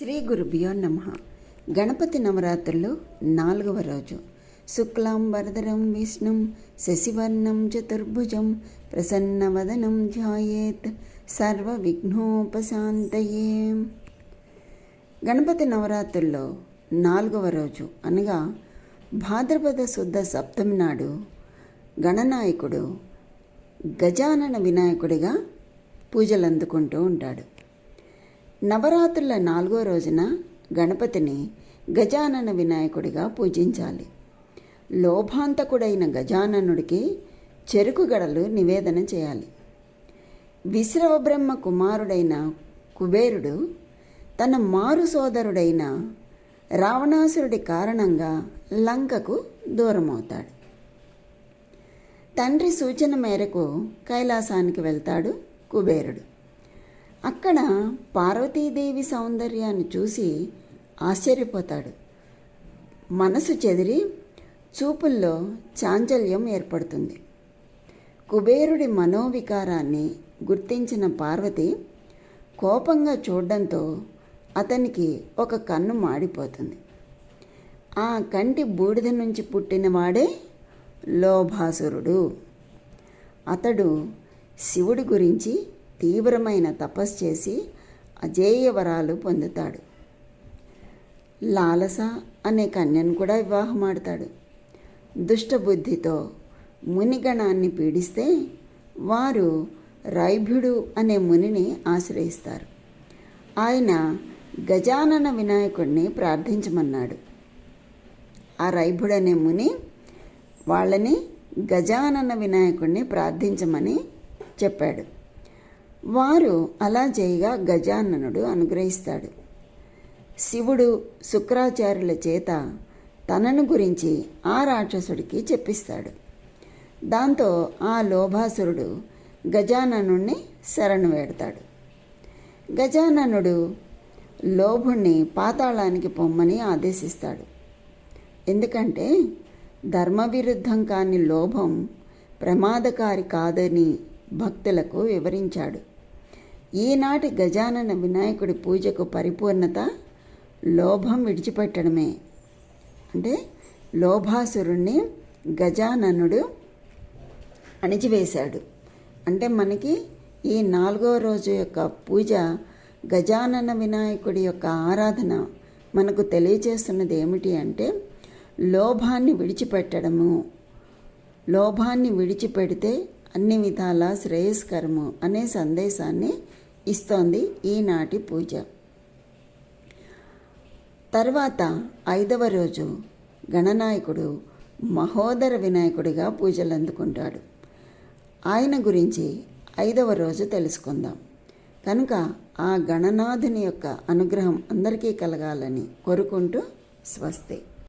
శ్రీ గురుభ్యో నమ. గణపతి నవరాత్రులు నాలుగవ రోజు. శుక్లాం వరదరం విష్ణుం శశివర్ణం చతుర్భుజం ప్రసన్నవదనం ధ్యాయేత్ సర్వ విఘ్నోపశాంతయే గణపతి నవరాత్రుల్లో నాలుగవ రోజు అనగా భాద్రపద శుద్ధ సప్తమి నాడు గణనాయకుడు గజానన వినాయకుడిగా పూజలు అందుకుంటూ ఉంటాడు. నవరాత్రుల నాలుగో రోజున గణపతిని గజానన వినాయకుడిగా పూజించాలి. లోభాంతకుడైన గజాననుడికి చెరుకు గడలు నివేదన చేయాలి. విశ్రవబ్రహ్మ కుమారుడైన కుబేరుడు తన మారు సోదరుడైన రావణాసురుడి కారణంగా లంకకు దూరమవుతాడు. తండ్రి సూచన మేరకు కైలాసానికి వెళ్తాడు కుబేరుడు. అక్కడ పార్వతీదేవి సౌందర్యాన్ని చూసి ఆశ్చర్యపోతాడు. మనసు చెదిరి చూపుల్లో చాంచల్యం ఏర్పడుతుంది. కుబేరుడి మనోవికారాన్ని గుర్తించిన పార్వతి కోపంగా చూడడంతో అతనికి ఒక కన్ను మాడిపోతుంది. ఆ కంటి బూడిద నుంచి పుట్టినవాడే లోభాసురుడు. అతడు శివుడి గురించి తీవ్రమైన తపస్సు చేసి అజేయ వరాలు పొందుతాడు. లాలస అనే కన్యను కూడా వివాహమాడతాడు. దుష్టబుద్ధితో మునిగణాన్ని పీడిస్తే వారు రైభ్యుడు అనే మునిని ఆశ్రయిస్తారు. ఆయన గజానన వినాయకుడిని ప్రార్థించమన్నాడు. ఆ రైభుడు అనే ముని వాళ్ళని గజానన వినాయకుడిని ప్రార్థించమని చెప్పాడు. వారు అలా చేయగా గజాననుడు అనుగ్రహిస్తాడు. శివుడు శుక్రాచార్యుల చేత తనను గురించి ఆ రాక్షసుడికి చెప్పిస్తాడు. దాంతో ఆ లోభాసురుడు గజాననుణ్ణి శరణు వేడతాడు. గజాననుడు లోభుణ్ణి పాతాళానికి పొమ్మని ఆదేశిస్తాడు. ఎందుకంటే ధర్మవిరుద్ధం కాని లోభం ప్రమాదకారి కాదని భక్తులకు వివరించాడు. ఈనాటి గజానన వినాయకుడి పూజకు పరిపూర్ణత లోభం విడిచిపెట్టడమే. అంటే లోభాసురుణ్ణి గజాననుడు అణిచివేశాడు. అంటే మనకి ఈ నాలుగో రోజు యొక్క పూజ గజానన వినాయకుడి యొక్క ఆరాధన మనకు తెలియచేస్తున్నది ఏమిటి అంటే లోభాన్ని విడిచిపెట్టడము. లోభాన్ని విడిచిపెడితే అన్ని విధాల శ్రేయస్కరము అనే సందేశాన్ని ఇస్తోంది ఈనాటి పూజ. తర్వాత ఐదవ రోజు గణనాయకుడు మహోదర వినాయకుడిగా పూజలు అందుకుంటాడు. ఆయన గురించి ఐదవ రోజు తెలుసుకుందాం. కనుక ఆ గణనాథుని యొక్క అనుగ్రహం అందరికీ కలగాలని కోరుకుంటూ స్వస్తి.